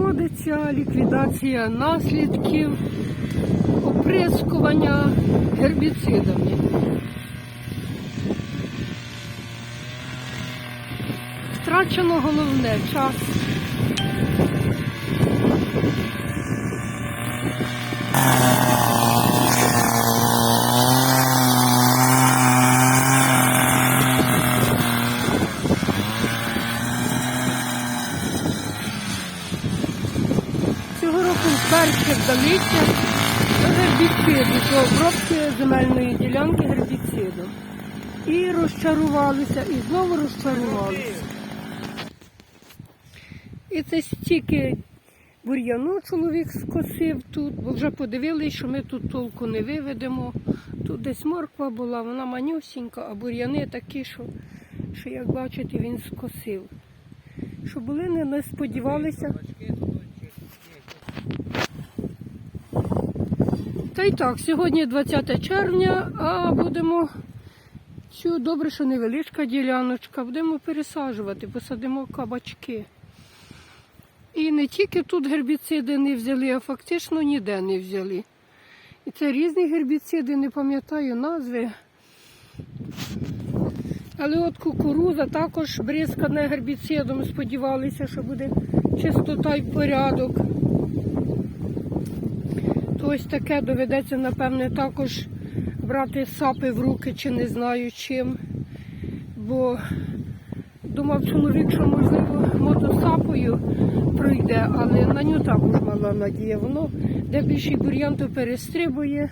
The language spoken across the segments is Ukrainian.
Проводиться ліквідація наслідків оприскування гербіцидами. Втрачено головне час. Цього року вперше вдалися до гербіциду, до обробки земельної ділянки гербіцидом. І розчарувалися, і знову розчарувалися. І це стільки бур'яну чоловік скосив тут, бо вже подивилися, що ми тут толку не виведемо. Тут десь морква була, вона манюсінька, а бур'яни такі, що, що як бачите, він скосив. Що були, не, не сподівалися. Та й так, сьогодні 20 червня, а будемо цю добре, що невеличка діляночка, будемо пересаджувати, посадимо кабачки. І не тільки тут гербіциди не взяли, а фактично ніде не взяли. І це різні гербіциди, не пам'ятаю назви. Але от кукуруза також бризкана гербіцидом, сподівалися, що буде чистота і порядок. Ось таке доведеться, напевне, також брати сапи в руки чи не знаю чим. Бо думав чоловік, що можливо мотосапою пройде, але на нього також мала надія. Воно де більший бур'ян, то перестрибує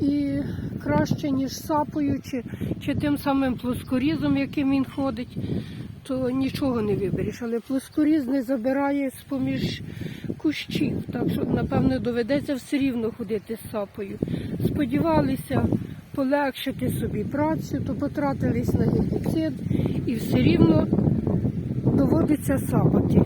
і краще, ніж сапою, чи, чи тим самим плоскорізом, яким він ходить, то нічого не вибереш. Але плоскоріз не забирає з-поміж кущів. Так що, напевно, доведеться все рівно ходити з сапою. Сподівалися полегшити собі працю, то потратились на гербіцид і все рівно доводиться сапати.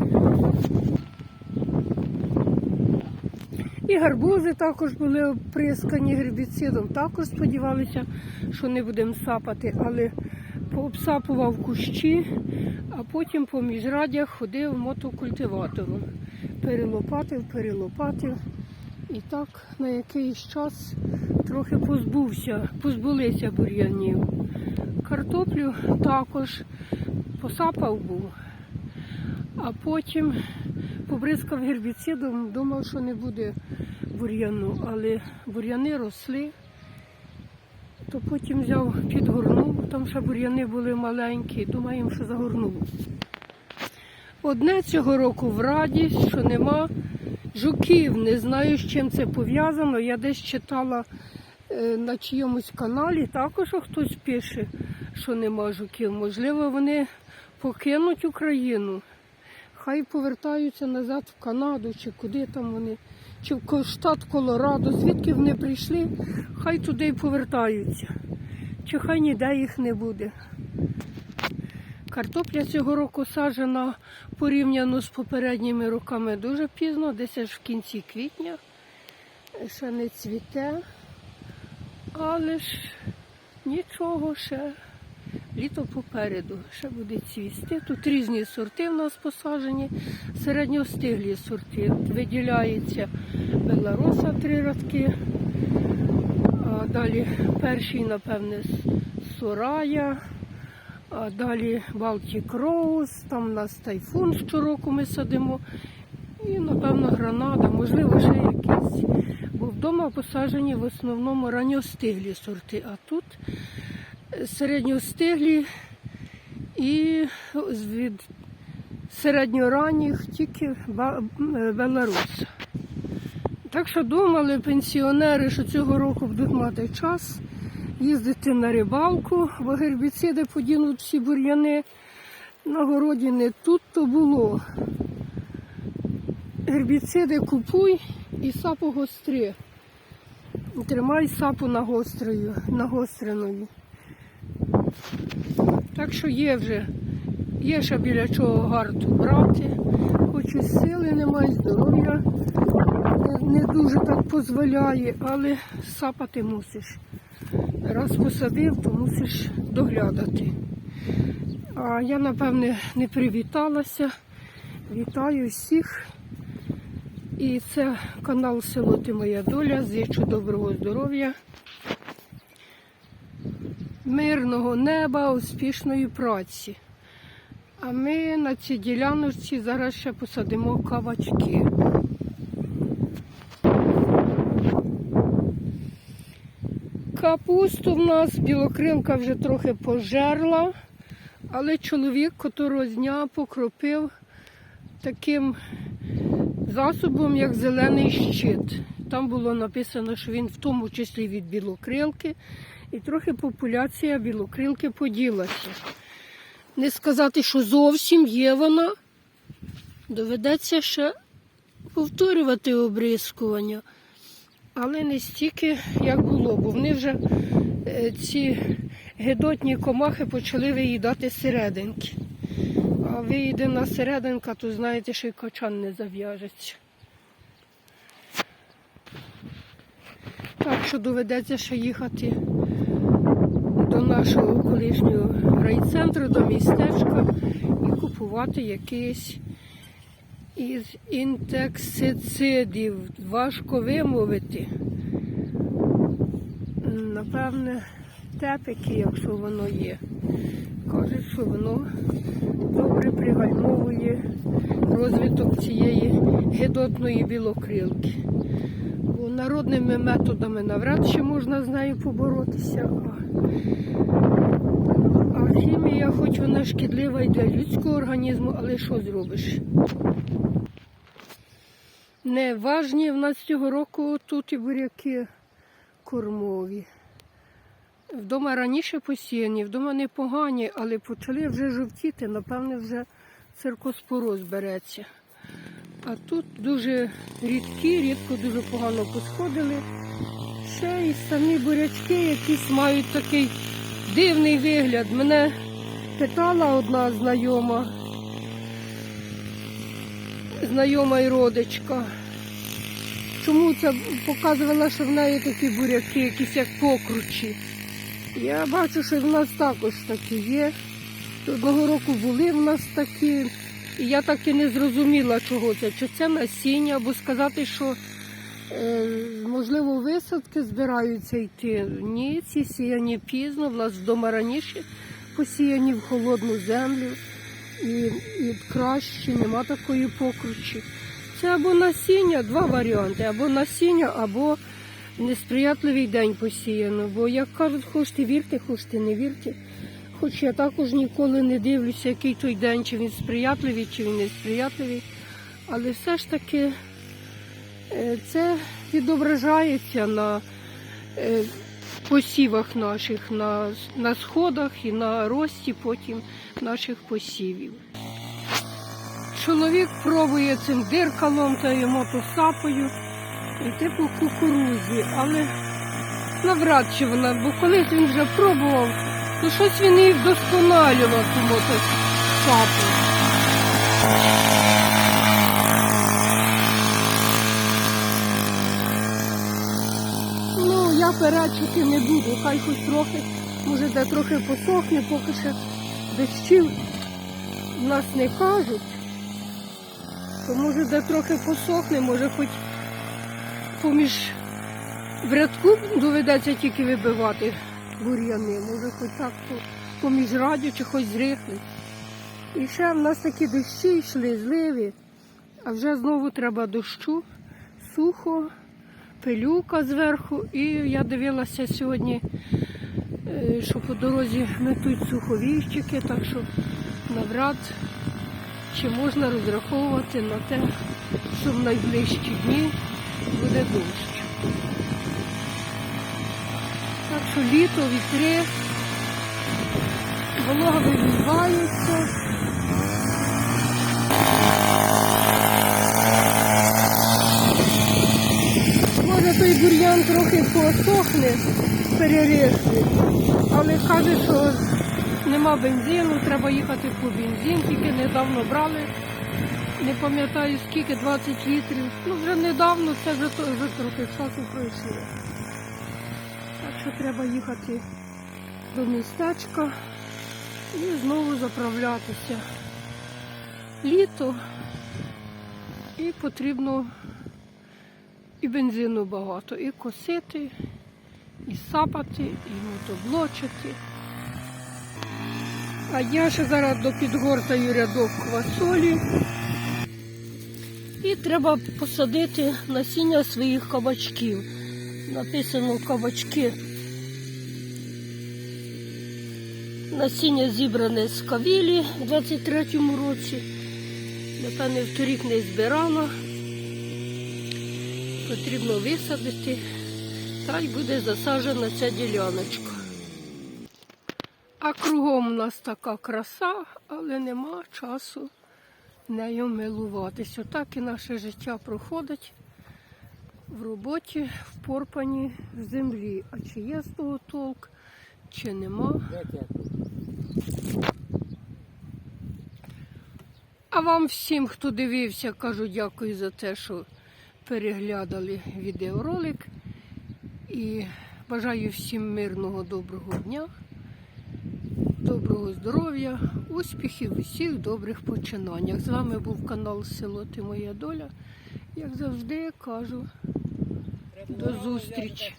І гарбузи також були оприскані гербіцидом. Також сподівалися, що не будемо сапати, але пообсапував кущі, а потім по міжрадях ходив мотокультиватором. Перелопатив, перелопатив. І так на якийсь час трохи позбувся, позбулися бур'янів. Картоплю також посапав був, а потім побризкав гербіцидом, думав, що не буде бур'яну, але бур'яни росли, то потім взяв, підгорнув, там ще бур'яни були маленькі, думаємо, що загорнув. Одне цього року в радість, що нема жуків. Не знаю, з чим це пов'язано. Я десь читала е, на чийомусь каналі, також хтось пише, що нема жуків. Можливо, вони покинуть Україну. Хай повертаються назад в Канаду, чи куди там вони, чи в штат Колорадо, звідки вони прийшли, хай туди й повертаються. Чи хай ніде їх не буде. Картопля цього року саджена порівняно з попередніми роками дуже пізно, десь аж в кінці квітня. Ще не цвіте, але ж нічого ще. Літо попереду ще буде цвісти. Тут різні сорти в нас посаджені, середньостиглі сорти. Виділяється Белароса три радки. А далі перший, напевне, Сорая. А далі Baltic Rose, там у нас тайфун щороку ми садимо. І, напевно, гранада, можливо, ще якісь. Бо вдома посаджені в основному ранньостиглі сорти, а тут середньостиглі і від середньоранніх тільки Беларус. Так що думали пенсіонери, що цього року будуть мати час їздити на рибалку, бо гербіциди подінуть всі бур'яни. На городі не тут то було. Гербіциди купуй і сапу гостри. Тримай сапу нагострою, нагостреною. Так що є вже, є ще біля чого гарту брати, хоч і сили немає, здоров'я не, дуже так дозволяє, але сапати мусиш. Раз посадив, то мусиш доглядати. А я, напевне, не привіталася. Вітаю всіх І це канал Село Ти Моя Доля. Зичу доброго здоров'я, мирного неба, успішної праці. А ми на цій діляночці зараз ще посадимо кавачки. Капусту в нас білокрилка вже трохи пожерла, але чоловік котрого дня покропив таким засобом, як зелений щит. Там було написано, що він в тому числі від білокрилки, і трохи популяція білокрилки поділася. Не сказати, що зовсім є вона, доведеться ще повторювати обрискування, але не стільки, як було, бо вони вже е, ці гидотні комахи почали виїдати серединки. А виїде на серединка, то знаєте, що й качан не зав'яжеться. Так що доведеться ще їхати нашого колишнього райцентру, до містечка і купувати якийсь із інтексицидів. Важко вимовити. Напевне, тепики, якщо воно є. Кажуть, що воно добре пригальмовує розвиток цієї гидотної білокрилки. Народними методами навряд чи можна з нею поборотися. А, хімія, хоч вона шкідлива і для людського організму, але що зробиш? Не важні в нас цього року тут і буряки кормові. Вдома раніше посіяні, вдома непогані, але почали вже жовтіти, напевне, вже циркоспороз береться. А тут дуже рідкі, рідко дуже погано посходили. Ще й самі бурячки якісь мають такий дивний вигляд. Мене питала одна знайома, знайома і родичка. Чому це показувала, що в неї такі буряки, якісь як покручі. Я бачу, що в нас також такі є. Одного року були в нас такі. І я так і не зрозуміла, чого це. Чи це насіння, або сказати, що е, можливо висадки збираються йти. Ні, ці сіяні пізно, в нас вдома раніше посіяні в холодну землю і, і кращі, нема такої покручі. Це або насіння, два варіанти, або насіння, або несприятливий день посіяно. Бо, як кажуть, хочете вірте, хочете не вірте. Хоч я також ніколи не дивлюся, який той день, чи він сприятливий, чи він не сприятливий. Але все ж таки е, це відображається на е, посівах наших, на, на сходах і на рості потім наших посівів. Чоловік пробує цим диркалом та йому мотосапою йти по кукурузі, але навряд чи вона, бо колись він вже пробував, то щось він і вдосконалював ту мотосапу. Ну, я перечити не буду, хай хоч трохи, може де трохи посохне, поки ще дощів в нас не кажуть. То може де трохи посохне, може хоч поміж в рядку доведеться тільки вибивати бур'яни, може хоч так поміж радіо чи хоч зрихлить. І ще в нас такі дощі йшли, зливи, а вже знову треба дощу, сухо, пилюка зверху. І я дивилася сьогодні, е, що по дорозі метуть суховійчики, так що навряд чи можна розраховувати на те, що в найближчі дні буде дощ. Так що літо, вітри, волога вибивається. Може той бур'ян трохи посохне, перерихлить, але каже, що нема бензину, треба їхати по бензин, тільки недавно брали. Не пам'ятаю скільки, 20 літрів. Ну вже недавно, це вже, вже трохи часу пройшло. Що треба їхати до містечка і знову заправлятися. Літо і потрібно І бензину багато. І косити, і сапати, і мотоблочити. А я ще зараз допідгортаю рядок квасолі. І треба посадити насіння своїх кабачків. Написано кабачки. Насіння зібране з кавілі в 23-му році. Напевне, вторік не збирала. Потрібно висадити. Та й буде засаджена ця діляночка. А кругом у нас така краса, але нема часу нею милуватись. Отак і наше життя проходить в роботі, в порпані в землі. А чи є з того толк, чи нема. А вам всім, хто дивився, кажу дякую за те, що переглядали відеоролик. І бажаю всім мирного, доброго дня, доброго здоров'я, успіхів у всіх добрих починаннях. З вами був канал Село Ти Моя Доля. Як завжди кажу, До зустрічі.